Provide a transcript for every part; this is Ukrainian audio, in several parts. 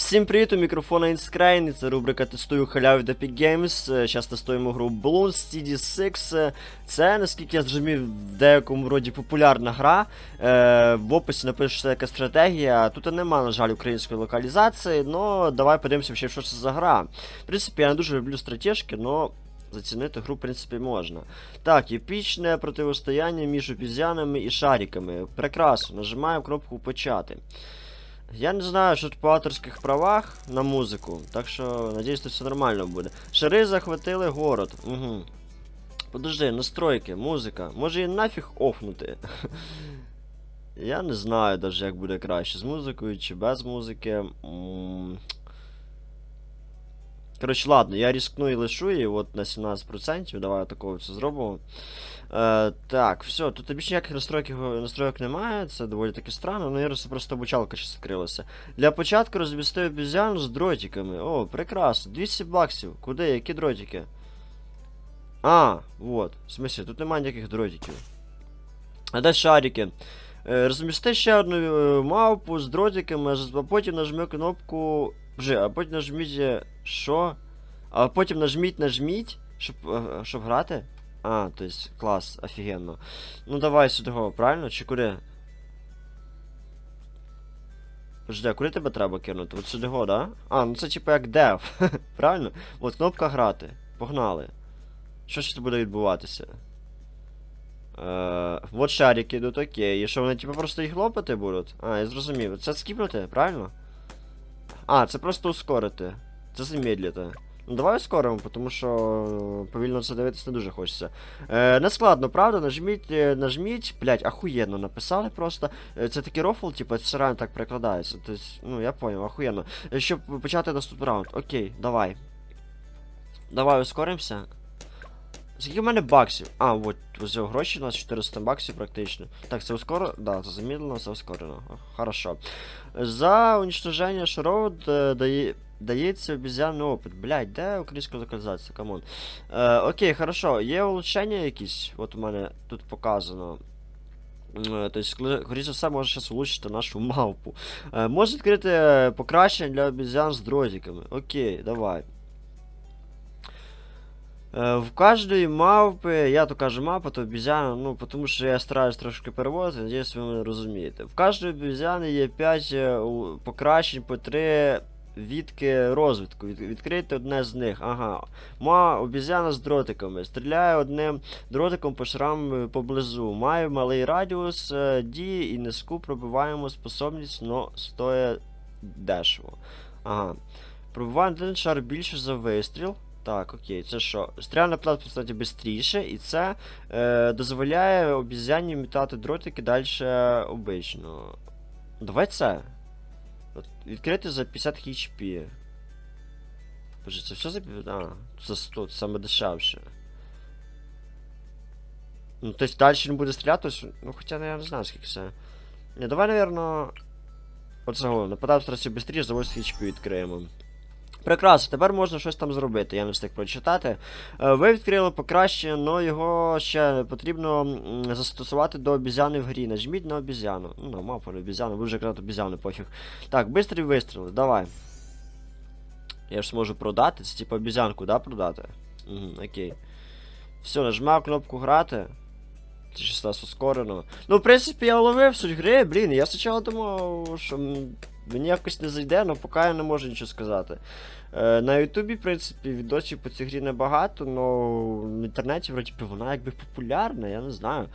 Всім привіт, у мікрофона Інскрейн, і це рубрика Тестую халяву Epic Games. Зараз тестуємо гру Balloons CD6. Е, Це, наскільки я зрозумів, в деякому роді популярна гра. Е, в описі напишеться яка стратегія. Тут нема, на жаль, української локалізації, але давай подивимося, що це за гра. В принципі, я не дуже люблю стратежки, але зацінити гру, в принципі, можна. Так, епічне противостояння між обізянами і шариками. Прекрасно, нажимаю кнопку почати. Я не знаю, що тут по авторських правах на музику, так що надіюсь, тут все нормально буде. Шари захватили город. Угу. Подожди, настройки, музика. Може її нафіг офнути. Я не знаю даже, як буде краще, з музикою чи без музики. Коротше, ладно, я рискну і лишу її от на 17%. Давай такого це зробимо. Е, так, все, тут більше ніяких настройок, настройок немає, це доволі таки странно, ну я просто обучалка щось відкрилася. Для початку розмістив обізяну з дротиками. О, прекрасно. 200 баксів. Куди? Які дротики? А, вот. В смысле, тут немає ніяких дротиків. А де шарики? Е, розмісти ще одну е, мавпу з дротиками, а потім нажми кнопку. Вже, а потім нажміть. Що? А потім нажміть, нажміть, щоб, е, щоб грати? А, то есть клас, офігенно. Ну давай сюди, правильно? Чи куди? Подожди, куди тебе треба кинути? От сюди, да? А, ну це типу як дев. правильно? От кнопка грати. Погнали. Що ж тут буде відбуватися? Е, от шарики йдуть, окей. І що вони типу просто їх лопати будуть? А, я зрозумів. Це скіпнути, правильно? А, це просто ускорити. Це замедлити. Ну давай ускоримо, тому що повільно це дивитися не дуже хочеться. Е, не правда? Нажміть, е, нажміть, блять, ахуєнно написали просто. Е, це такий рофл, типу, це реально так перекладається. Тобто, ну я понял, ахуєнно. Е, Щоб почати наступний раунд. Окей, давай. Давай ускоримося. Скільки в мене баксів? А, от, взяв гроші, у нас 400 баксів практично. Так, це ускоро. Да, це замедлено, це ускорено. Хорошо. За уничтоження шаров дає. Дається обіз'янний опит. Блять, де українська локалізація? Камон. Е, окей, хорошо. Є улучшення якісь? От у мене тут показано. Е, Тобто, скоріше за все, може зараз улучшити нашу мавпу. Е, може відкрити е, покращення для обіз'ян з дротиками. Окей, давай. Е, В кожної мавпи, я то кажу мапа, то обізяна, ну, тому що я стараюсь трошки переводити, надіюсь, ви мене розумієте. В кожної обізяни є 5 покращень по 3 відки розвитку. Від, відкрити одне з них. Ага. Ма обізяна з дротиками. Стріляє одним дротиком по шрам е, поблизу. Має малий радіус е, дії і низьку пробиваємо способність, но стоїть дешево. Ага. Пробиває один шар більше за вистріл. Так, окей, це що? Стрільна плата кстати, швидше, і це е, дозволяє обізяні мітати дротики далі обично. Давай це. Відкрити за 50 HP. Боже, це все за А, за 100, це саме дешевше. Ну, тобто далі він буде стріляти, ось- ну хоча я не знаю скільки це. Не, давай, наверное. Оце головне, нападав трасі швидше, за 80 HP відкриємо. Прекрасно, тепер можна щось там зробити, я не встиг прочитати. Е, Ви відкрили покращення, але його ще потрібно застосувати до обізяни в грі. Нажміть на обізяну. Ну, на мапу на обізяну, ви вже казати обізяни, пофіг. Так, бистрий вистріл, давай. Я ж зможу продати, це типу обізянку, да, продати? Угу, окей. Все, нажимаю кнопку грати. Це ще стас ускорено. Ну, в принципі, я ловив суть гри, блін, я спочатку думав, що мені якось не зайде, але поки я не можу нічого сказати. Е, на Ютубі, в принципі, відосів по цій грі небагато, але в інтернеті, вроді вона якби популярна, я не знаю.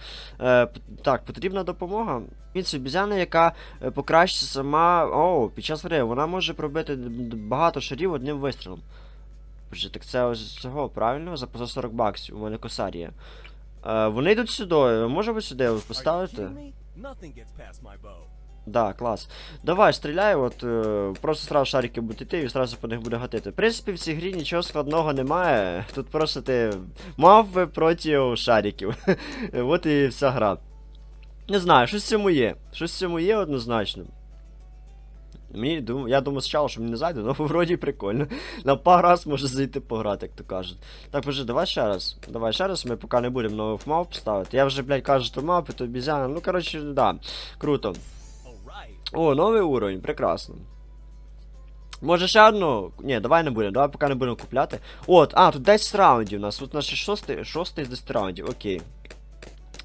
Е, так, потрібна допомога. Він це обізяна, яка е, покращить сама. О, під час гри вона може пробити багато шарів одним вистрілом. Боже, так це ось цього, правильно? За поза 40 баксів, у мене косарь є. Е, вони йдуть сюди, може ви сюди поставити? Да, клас. Давай, стріляй, от е, просто сразу шарики будуть йти і сразу по них буде гатити. В принципі, в цій грі нічого складного немає. Тут просто ти мав проти шариків. от і вся гра. Не знаю, щось в цьому є. Щось в цьому є однозначно. Мені дум... Я думав спочатку, що мені не зайде, але вроді прикольно. На пару раз може зайти пограти, як то кажуть. Так, боже, давай ще раз. Давай ще раз, ми поки не будемо нових мав ставити. Я вже, блядь, кажу, то мапи, то обізяна. Ну, коротше, да. Круто. О, новий уровень, прекрасно. Може ще одну? Ні, давай не будемо, давай поки не будемо купляти. От, а, тут 10 раундів у нас. Тут у нас ще шостий, шостий з 10 раундів, окей.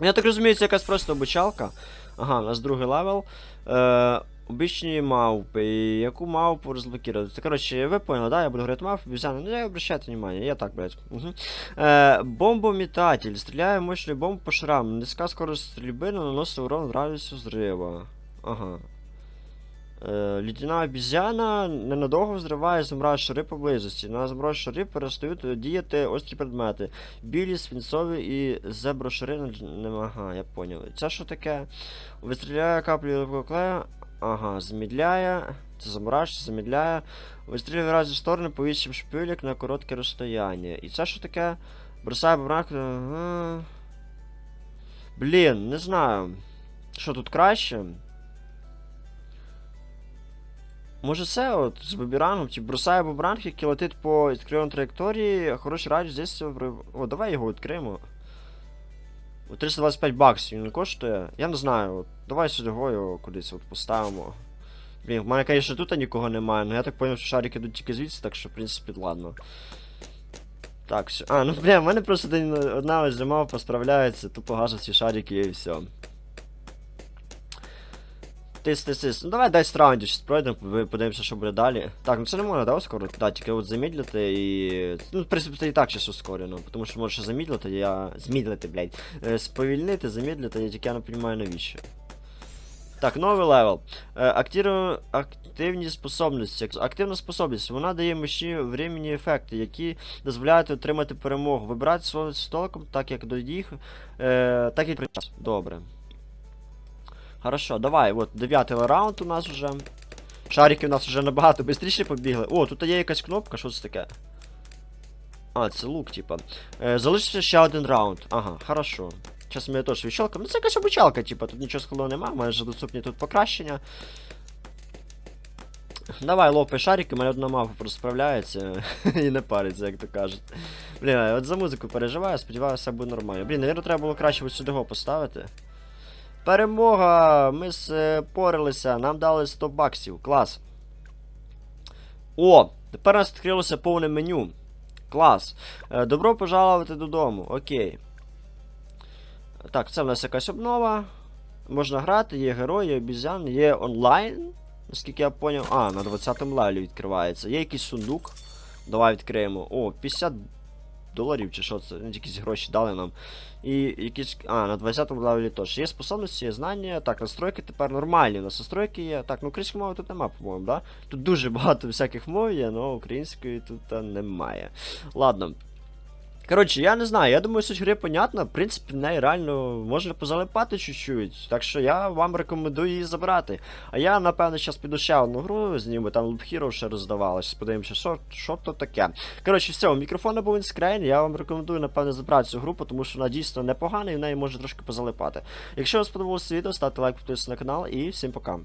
Я так розумію, це якась просто обучалка. Ага, у нас другий левел. Е, обичні мавпи. Яку мавпу розблокувати? Це, коротше, ви поняли, да? Я буду говорити мавпи, обезьяни. Ну, я обращайте внимание, я так, блядь. Угу. Е, бомбометатель. Стріляє мощною бомбою по шраму. Низька скорость стрільби, но наносить урон в радіусу зрива. Ага. Е, Лідяна обізяна ненадовго взриває замраж шари поблизості. На замраж шари перестають діяти острі предмети. Білі, свинцові і зеброшари не Ага, я поняв. Це що таке? Вистріляє каплю клею. Ага, замідляє. Це замраж, замідляє. Вистрілює в разі сторони повіщим шпилік на коротке розстояння. І це що таке? Бросає бумаг. Ага. Блін, не знаю. Що тут краще? Може це от з буберангом, чи бросає буберанг, який летить по відкриваній траєкторії, хороший радіус здесь. О, давай його відкриємо. О, 325 баксів він коштує. Я не знаю, от, давай сюди його кудись от поставимо. Блін, в мене, звісно, тут нікого немає, але я так зрозумів, що шарики йдуть тільки звідси, так що, в принципі, ладно. Так, все. А, ну бля, в мене просто день одна ось зима посправляється, тупо гажуть ці шарики і все. Тис, тис, тис. Ну давай 10 раундів щас пройдемо, подивимося, що буде далі. Так, ну це не можна, да, ускорити? Да, тільки от замедлити і. Ну, в принципі, це і так щас ускорено, тому що може ще замедлити, я. Змідлити, блядь. Е, Сповільнити, замедлити, я тільки я не розумію навіщо. Так, новий левел. Е. Активні способності. Активна способність. Вона дає миші временні ефекти, які дозволяють отримати перемогу. Вибирати свого столиком, так як до їх. Е, так і при час. Добре. Хорошо, давай, от дев'ятий раунд у нас вже. Шарики у нас вже набагато швидше побігли. О, тут є якась кнопка, що це таке? А, це лук, типа. Е, залишився ще один раунд. Ага, хорошо. Зараз ми теж відщелкаємо. Ну це якась обучалка, типа, тут нічого складного немає, майже доступні тут покращення. Давай, лопай шарики, у мене одна мавка просто справляється і не париться, як то кажуть. Блін, от за музику переживаю, сподіваюся, буде нормально. Блін, навірно, треба було краще ось сюди його поставити. Перемога! Ми спорилися, нам дали 100 баксів. Клас. О! Тепер у нас відкрилося повне меню. Клас. Е, Добро пожалувати додому. Окей. Так, це в нас якась обнова. Можна грати, є герої, є обізян, є онлайн. Наскільки я поняв. А, на 20-му левелі відкривається. Є якийсь сундук. Давай відкриємо. О, 50 доларів чи що це? Ну, якісь гроші дали нам. І якісь. А, на 20-му левелі теж. Є способності, є знання. Так, настройки тепер нормальні. У нас настройки є. Так, ну української мови тут нема, по-моєму, да? Тут дуже багато всяких мов є, але української тут немає. Ладно. Коротше, я не знаю, я думаю, суть гри понятна. В принципі, в неї реально можна позалипати чуть-чуть. Так що я вам рекомендую її забрати. А я, напевно, зараз піду ще одну гру зніму, там Loop Hero ще роздавалось. Подивимося, що, що то таке. Коротше, все, у мікрофона був інскрейн. Я вам рекомендую, напевно, забрати цю групу, тому що вона дійсно непогана і в неї може трошки позалипати. Якщо вам сподобалося відео, ставте лайк, підписуйтесь на канал і всім пока.